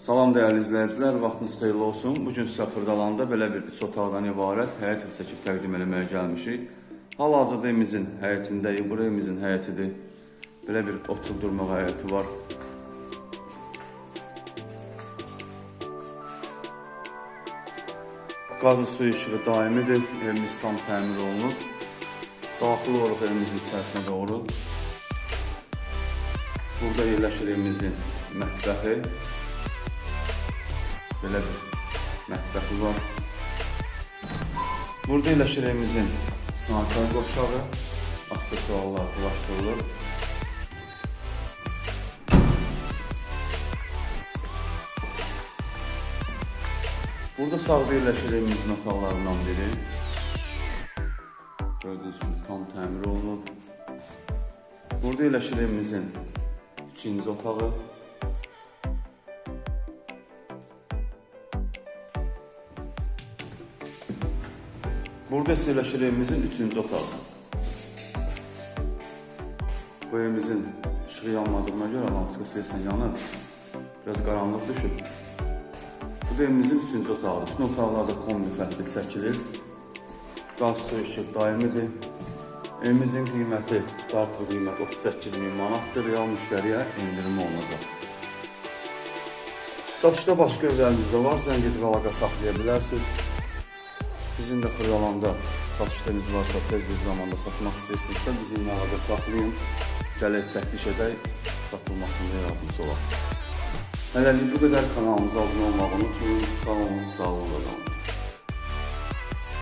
Salam dəyərli izləyicilər, vaxtınız xeyirli olsun. Bu gün sizə Xırdalanda belə bir üç otaqdan ibarət həyət evi çəkib təqdim eləməyə gəlmişik. Hal-hazırda evimizin həyətindəyik. Bura evimizin həyətidir. Belə bir oturdurma həyəti var. Qazı su işığı daimidir. Evimiz tam təmir olunub. Daxil oluruq evimizin içərisinə doğru. Burada yerləşir evimizin mətbəxi. Belə bir mətbəxi var. Burada yerləşir evimizin sanitar qovşağı. Aksesuarlar quraşdırılır. Burada sağda yerləşir evimizin biri. Gördüğünüz gibi tam təmir olunub. Burada yerləşir evimizin ikinci otağı. Burada isə yerləşir evimizin üçüncü otağı. Bu evimizin ışığı yanmadığına görə lampası sesen yanır. Biraz qaranlıq düşüb. Bu evimizin üçüncü otağı. Bütün otaqlarda kombi xətti çəkilir. Qaz su işıq daimidir. Evimizin qiyməti, start qiymət 38 min manatdır. Real müştəriyə endirim olunacaq. Satışda başqa evlərimiz də var. Zəng edib əlaqə saxlaya bilərsiniz. Sizin də xırdalanda satışlarınız varsa tez bir zamanda satmaq istəyirsinizsə bizimlə əlaqə saxlayın. Gələk çəkiliş edək, satılmasında yardımcı olaq. Hələlik bu qədər kanalımıza abunə olmağı unutmayın. Sağ olun, sağ olun.